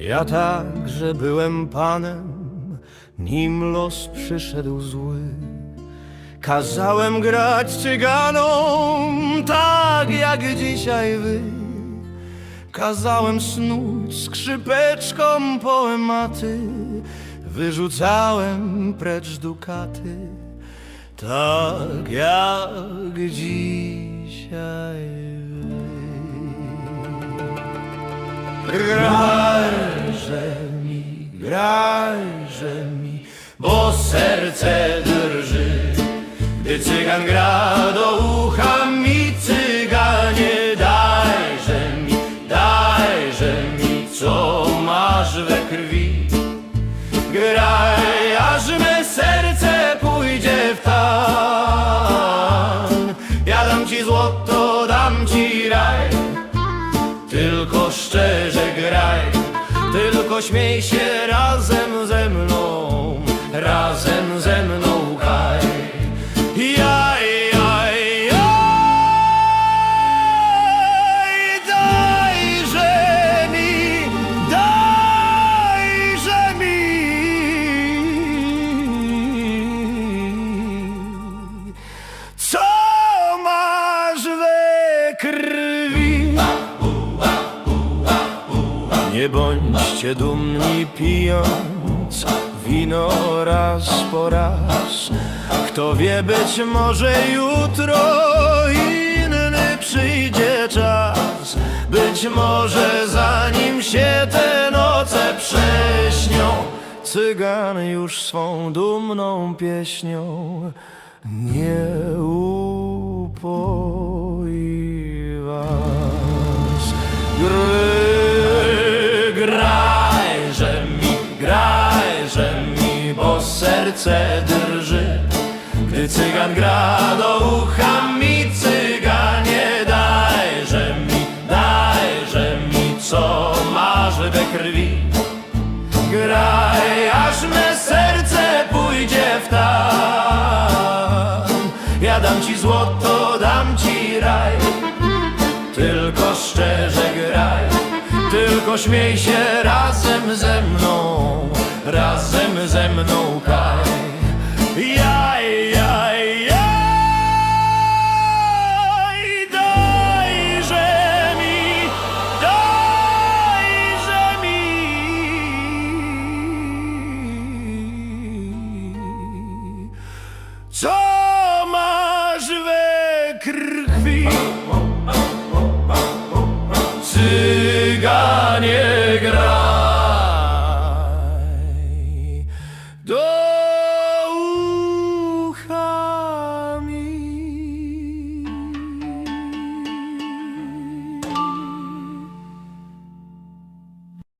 Ja także byłem panem, nim los przyszedł zły. Kazałem grać cyganom, tak jak dzisiaj wy. Kazałem snuć skrzypeczkom poematy, wyrzucałem precz dukaty, tak jak dzisiaj wy. Cygan gra do ucha mi, cyganie, dajże mi, dajże mi, co masz we krwi. Graj, aż me serce pójdzie w tan. Ja dam ci złoto, dam ci raj, tylko szczerze graj, tylko śmiej się razem ze mną, razem ze mną Nie bądźcie dumni pijąc wino raz po raz. Kto wie, być może jutro inny przyjdzie czas. Być może zanim się te noce prześnią, cygan już swą dumną pieśnią nie upoi was. Serce drży. Gdy cygan gra do ucha mi, cyganie, dajże mi, dajże mi, co masz we krwi. Graj, aż me serce pójdzie w tam. Ja dam ci złoto, dam ci raj. Tylko szczerze graj, tylko śmiej się razem ze mną, razem ze mną. co masz we krwi?